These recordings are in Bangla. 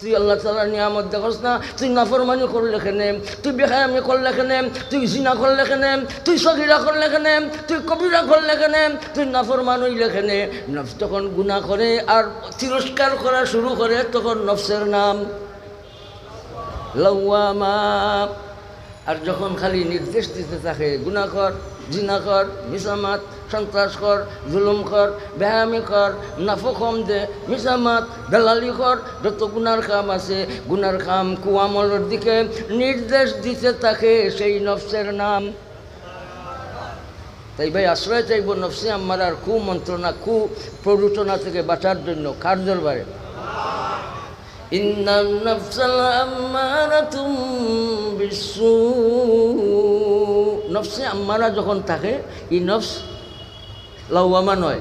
তুই আল্লাহ তালার নিয়ামত দেখস না, তুই নাফরমানি করলে কেনে, তুই বেহায়ামি করলে কেনে, তুই জিনা করলে কেনে, তুই সগিরা করলে কেনে, তুই কবিরা করলে কেনে, তুই নাফরমান হইলে কেনে। নফস তখন গুণা করে আর তিরস্কার করা শুরু করে, তখন নফসের নাম লওয়ামা আর যখন খালি নির্দেশ দিতে থাকে গুণা কর জিনা কর মিসামাত সন্ত্রাস কর জুলুম কর ব্যায়ামি কর নাফো কম দে মিসামাত দালালি কর যত গুনার কাম আছে, গুনার কাম কুয়ামলের দিকে নির্দেশ দিতে থাকে সেই নফসের নাম। তাই ভাই, আশ্রয় চাইব নফসে আমার আর কু মন্ত্রণা, কু প্ররোচনা থেকে বাঁচার জন্য কার দরবারে? ইন্নান নফসাল আম্মারাতুম বিসু নফসে আম্মারা যখন থাকে, ই নফস লাউয়ামা নয়।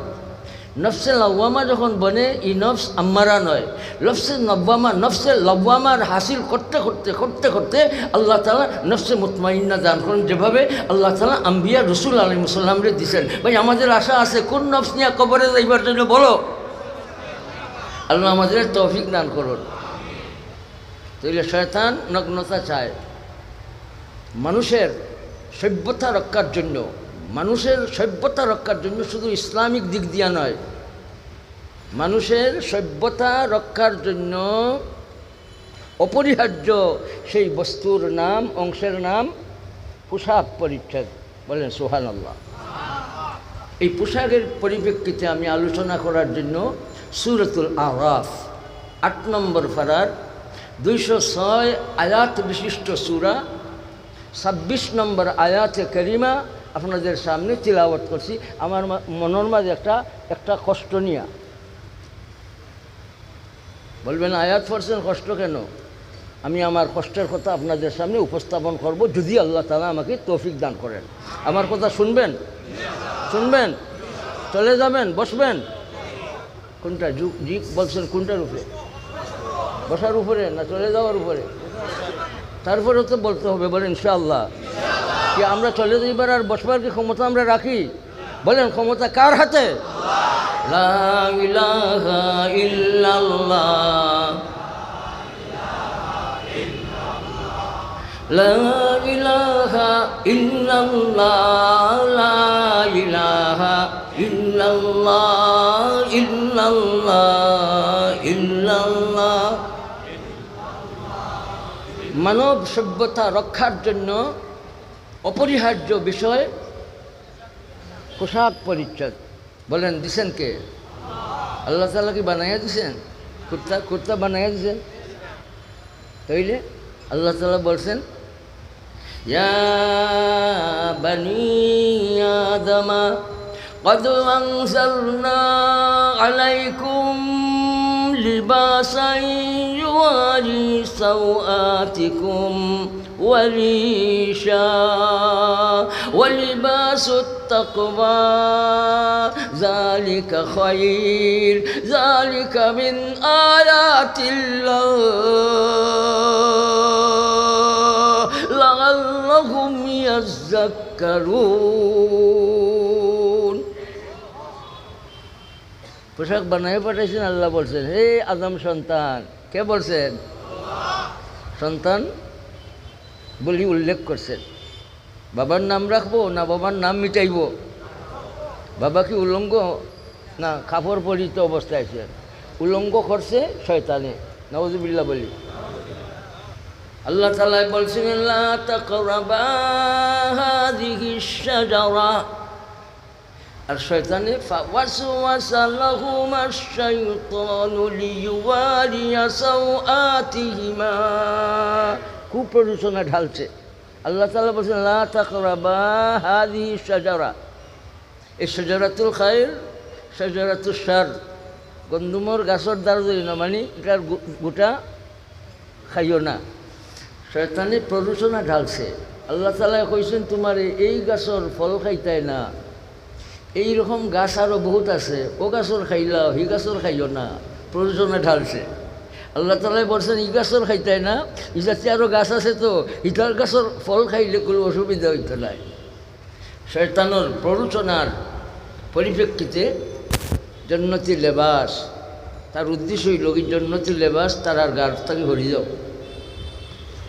নফসে লাউয়ামা যখন বনে, ই নফস আম্মারা নয়। নফসে নব্বামা, নফসে লব্বামার হাসিল করতে করতে করতে করতে আল্লাহ তালা নফসে মুতমাইন্না দান করেন। যেভাবে আল্লাহ তালা আম্বিয়া রসুল আলী মুসাল্লামরে দিছেন। ভাই, আমাদের আশা আছে, কোন নফস নিয়ে কবরে যাইবার জন্য বলো। আল্লাহ আমাদের তৌফিক দান করুন। তাইলে শয়তান নগ্নতা চায়। মানুষের সভ্যতা রক্ষার জন্য, মানুষের সভ্যতা রক্ষার জন্য শুধু ইসলামিক দিক দিয়া নয়, মানুষের সভ্যতা রক্ষার জন্য অপরিহার্য সেই বস্তুর নাম, অংশের নাম পোশাক পরিচ্ছদ বলেন সোহান আল্লাহ এই পোশাকের পরিপ্রেক্ষিতে আমি আলোচনা করার জন্য সুরতুল আরাফ, আট নম্বর ফারার দুইশো ছয় আয়াত বিশিষ্ট সুরা ছাব্বিশ নম্বর আয়াতে করিমা আপনাদের সামনে তিলাবত করছি। আমার মনের মাঝে একটা একটা কষ্ট নিয়া। বলবেন, আয়াত পড়ছেন কষ্ট কেন? আমি আমার কষ্টের কথা আপনাদের সামনে উপস্থাপন করব, যদি আল্লাহ তালা আমাকে তৌফিক দান করেন। আমার কথা শুনবেন? শুনবেন? চলে যাবেন? বসবেন? কোনটা? জি বলছেন কোনটার উপরে? বসার উপরে না চলে যাওয়ার উপরে? তারপরে তো বলতে হবে, বলেন ইনশাআল্লাহ। কি আমরা চলে যাইবার আর বসবার কি ক্ষমতা আমরা রাখি? বলেন, ক্ষমতা কার হাতে? ইল্লাল্লাহ ইল্লাল্লাহ ইল্লাল্লাহ। মানব সভ্যতা রক্ষার জন্য অপরিহার্য বিষয় পোশাক পরিচ্ছদ বলেন দিছেন কে আল্লাহ তালা কি বানাইয়া দিছেন কুর্তা কুর্তা বানাইয়া দিছেন তাইলে আল্লাহ তালা বলছেন يا بني آدم قد أنزلنا عليكم لباسا يواري سوآتكم وريشا ولباس التقوى. ذلك خير ذلك من آيات الله. لعلهم يذكرون. পোশাক বানায় পাঠাইছেন, আল্লাহ বলছেন, হে আদম সন্তান, কে বলছেন? সন্তান বলি উল্লেখ করছেন, বাবার নাম রাখব না বাবার নাম মিটাইব? বাবা কি উলঙ্গ? না কাপড় পরিত অবস্থায় আছে। উলঙ্গ করছে শয়তানে নওয়াজুবিল্লাহ বলি। আল্লাহ তালা বলছেন লা তাকরাবা হাদিহি শাজারা আর শয়তানে ফাওয়াসওয়াসা লাহুমা শাইতানু লিয়ুওয়ারিয়া সাওআতিহিমা খুব প্রদূষণা ঢালছে। আল্লাহ তাআলা বলছেন, লা তাকরাবা হাদিহি শাজারা। এই শাজারাতুল খায়র শাজারাতুল গন্ধুমর গাছর দ্বার ধরি না মানে এটার গোটা খাইও না। শয়তানে প্রদূষণা ঢালছে। আল্লাহ তালা কইছেন, তোমার এই গাছর ফল খাইতাই না। এই রকম গাছ আরও বহুত আছে। ও গাছর খাইলা হি গাছর খাইল না। প্রদূষণে ঢালছে। আল্লাহ তালাই বলছেন ই গাছর খাইতাই না, ই জাতি আরও গাছ আছে তো ইটার গাছর ফল খাইলে কোনো অসুবিধা হইতে নাই। শয়তানোর প্ররোচনার পরিপ্রেক্ষিতে জন্নতি লেবাস তার উদ্দেশ্য হইল কি জন্নতি লেবাস তার আর গার থেকে হরি যাও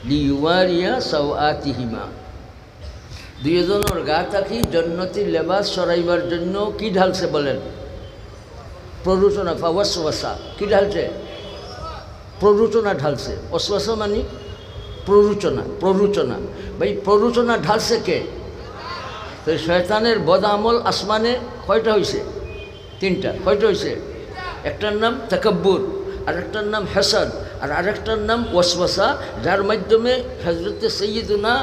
লিউয়ারিয়া সাউ আতিহিমা দুইজনের গা থাকি জন্নতি লেবাস সরাইবার জন্য কি ঢালছে বলেন? প্ররোচনা ফাওয়াসওয়াসা কি ঢালছে? প্ররোচনা ঢালছে। অশ্বাসা মানে প্ররোচনা প্ররোচনা। ভাই, প্ররোচনা ঢালছে কে? তো শয়তানের বদ আমল আসমানে কয়টা হয়েছে তিনটা। কয়টা হয়েছে একটার নাম তাকাব্বুর, আরেকটার নাম হেসাদ আর আরেকটার নাম ওয়াসওয়াসা, যার মাধ্যমে হজরত সৈয়দুনা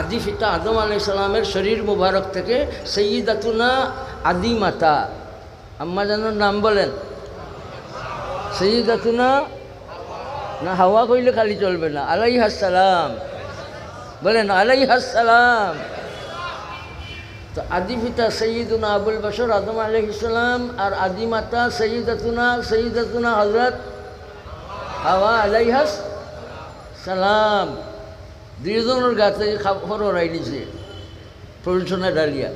আদি ফিতা আদম আলাই সালামের শরীর মুবারক থেকে সৈয়দাতুনা আদি মাতা আম্মা জানোর নাম বলেন। সৈয়দাতুনা না হাওয়া কইলে খালি চলবে না। আলাই হাসালাম বলেন আলাই হাসালাম তো আদি পিতা সৈয়দুনা আবুল বসর আদম আলহিসাম আর আদি মাতা সৈয়দাতুনা সৈয়দাতুনা হজরত হাওয়া আলাইহাস সালাম। দুজনের গা থেকে খবর রাই নিছে। প্ররোচনা ডালিয়া।